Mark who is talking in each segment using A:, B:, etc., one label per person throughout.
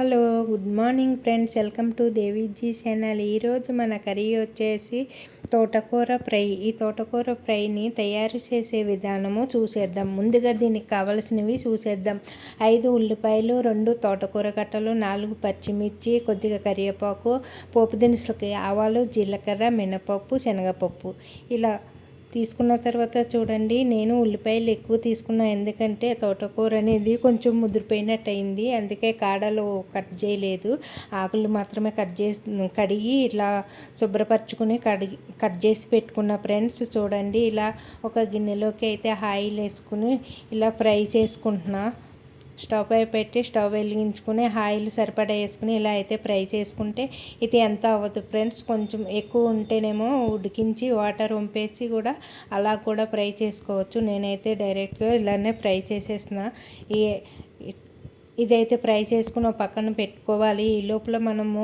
A: Hello good morning friends. Welcome to Deviji channel. ఈరోజు మన curry వచ్చేసి తోటకూర ఫ్రై. ఈ తోటకూర ఫ్రైని తయారు చేసే విధానము చూసేద్దాం. ముందుగా దీనికి కావలసినవి చూసేద్దాం. ఐదు ఉల్లిపాయలు రెండు తోటకూర కట్టలు నాలుగు పచ్చిమిర్చి కొద్దిగా కరివేపాకు పోపు దినుసులకి ఆవాలు జీలకర్ర మినపప్పు శనగపప్పు. ఇలా తీసుకున్న తర్వాత చూడండి నేను ఉల్లిపాయలు ఎక్కువ తీసుకున్నా. ఎందుకంటే తోటకూర అనేది కొంచెం ముదిరిపోయినట్టు అయింది అందుకే కాడలు కట్ చేయలేదు. ఆకులు మాత్రమే కట్ చేసి కడిగి ఇలా శుభ్రపరచుకుని కడిగి కట్ చేసి పెట్టుకున్న ఫ్రెండ్స్ చూడండి ఇలా ఒక గిన్నెలోకి అయితే ఆయిల్ వేసుకుని ఇలా ఫ్రై చేసుకుంటున్నా. స్టవ్ పై పెట్టి స్టవ్ వెలిగించుకుని ఆయిల్ సరిపడా వేసుకుని ఇలా అయితే ఫ్రై చేసుకుంటే ఇది ఎంత అవ్వదు ఫ్రెండ్స్. కొంచెం ఎక్కువ ఉంటేనేమో ఉడికించి వాటర్ వంపేసి కూడా అలా కూడా ఫ్రై చేసుకోవచ్చు. నేనైతే డైరెక్ట్గా ఇలానే ఫ్రై చేసేసిన. ఈ ఇదైతే ఫ్రై చేసుకుని పక్కన పెట్టుకోవాలి. ఈ లోపల మనము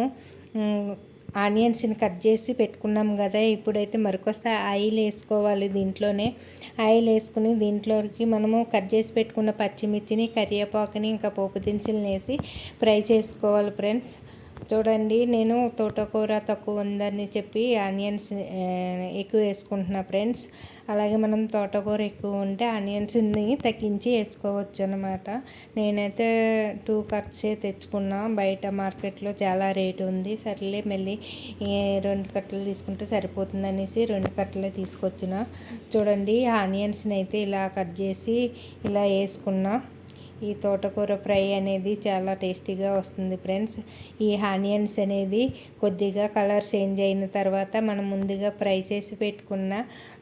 A: ఆనియన్స్ని కట్ చేసి పెట్టుకున్నాం కదా ఇప్పుడైతే మరికొస్తే ఆయిల్ వేసుకోవాలి దీంట్లోనే. ఆయిల్ వేసుకుని దీంట్లోకి మనము కట్ చేసి పెట్టుకున్న పచ్చిమిర్చిని కరివేపాకుని ఇంకా పోపు దినుసులు వేసి ఫ్రై చేసుకోవాలి ఫ్రెండ్స్. చూడండి నేను తోటకూర తక్కువ ఉందని చెప్పి ఆనియన్స్ ఎక్కువ వేసుకుంటున్నా ఫ్రెండ్స్. అలాగే మనం తోటకూర ఎక్కువ ఉంటే ఆనియన్స్ని తగ్గించి వేసుకోవచ్చు అనమాట నేనైతే టూ కట్సే తెచ్చుకున్నా. బయట మార్కెట్లో చాలా రేటు ఉంది. సర్లే మళ్ళీ రెండు కట్టలు తీసుకుంటే సరిపోతుంది అనేసి రెండు కట్టలే తీసుకొచ్చిన. చూడండి ఆనియన్స్ని అయితే ఇలా కట్ చేసి ఇలా వేసుకున్నా. ఈ తోటకూర ఫ్రై అనేది చాలా టేస్టీగా వస్తుంది ఫ్రెండ్స్. ఈ ఆనియన్స్ అనేది కొద్దిగా కలర్ చేంజ్ అయిన తర్వాత మనం ముందుగా ఫ్రై చేసి పెట్టుకున్న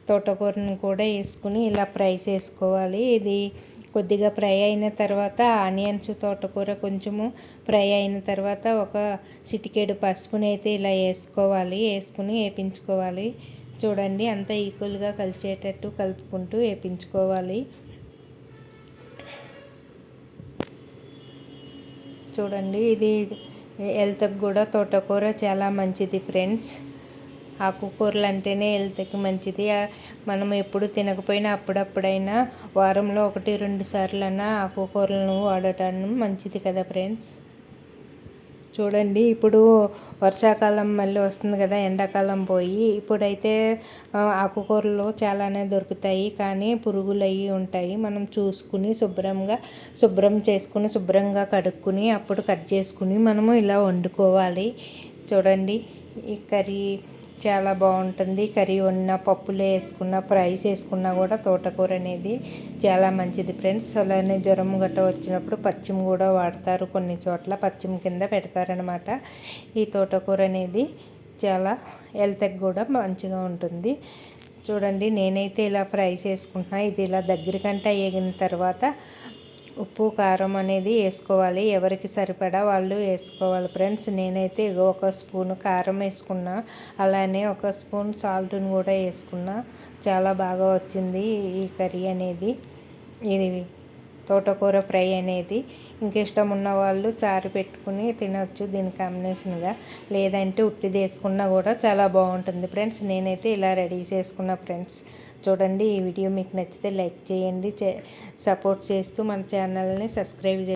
A: తోటకూరను కూడా వేసుకుని ఇలా ఫ్రై చేసుకోవాలి. ఇది కొద్దిగా ఫ్రై అయిన తర్వాత ఆనియన్స్ తోటకూర కొంచెము ఫ్రై అయిన తర్వాత ఒక చిటికెడు పసుపుని అయితే ఇలా వేసుకోవాలి. వేసుకుని వేపించుకోవాలి. చూడండి అంతా ఈక్వల్గా కలిసేటట్టు కలుపుకుంటూ వేపించుకోవాలి. చూడండి ఇది హెల్త్కి కూడా తోటకూర చాలా మంచిది ఫ్రెండ్స్. ఆకుకూరలు అంటేనే హెల్త్కి మంచిది. మనం ఎప్పుడు తినకపోయినా అప్పుడప్పుడైనా వారంలో ఒకటి రెండు సార్లు ఆకుకూరలను వాడటం మంచిది కదా ఫ్రెండ్స్. చూడండి ఇప్పుడు వర్షాకాలం మళ్ళీ వస్తుంది కదా ఎండాకాలం పోయి ఇప్పుడైతే ఆకుకూరలు చాలానే దొరుకుతాయి కానీ పురుగులు అవి ఉంటాయి. మనం చూసుకుని శుభ్రంగా శుభ్రం చేసుకుని శుభ్రంగా కడుక్కుని అప్పుడు కట్ చేసుకుని మనము ఇలా వండుకోవాలి. చూడండి ఈ కర్రీ చాలా బాగుంటుంది. కర్రీ వండిన పప్పులు వేసుకున్న ఫ్రైస్ వేసుకున్నా కూడా తోటకూర అనేది చాలా మంచిది ఫ్రెండ్స్. అలానే జ్వరం గట్ట వచ్చినప్పుడు పచ్చిమ కూడా వాడతారు కొన్ని చోట్ల. పచ్చిమ కింద పెడతారనమాట ఈ తోటకూర అనేది చాలా హెల్త్కి కూడా మంచిగా ఉంటుంది. చూడండి నేనైతే ఇలా ఫ్రై చేసుకుంటున్నా ఇది ఇలా దగ్గరికంట వేగిన తర్వాత ఉప్పు కారం అనేది వేసుకోవాలి. ఎవరికి సరిపడా వాళ్ళు వేసుకోవాలి. ఫ్రెండ్స్ నేనైతే ఒక స్పూన్ కారం వేసుకున్నా. అలానే ఒక స్పూన్ సాల్ట్ని కూడా వేసుకున్నా. చాలా బాగా వచ్చింది ఈ కర్రీ అనేది. ఇది తోటకూర ఫ్రై అనేది. ఇంక ఇష్టం ఉన్న వాళ్ళు చారు పెట్టుకుని తినొచ్చు దీని కాంబినేషన్గా. లేదంటే ఉట్టిది వేసుకున్నా కూడా చాలా బాగుంటుంది ఫ్రెండ్స్. నేనైతే ఇలా రెడీ చేసుకున్న ఫ్రెండ్స్. చూడండి ఈ వీడియో మీకు నచ్చితే లైక్ చేయండి సపోర్ట్ చేస్తూ మన ఛానల్ని సబ్స్క్రైబ్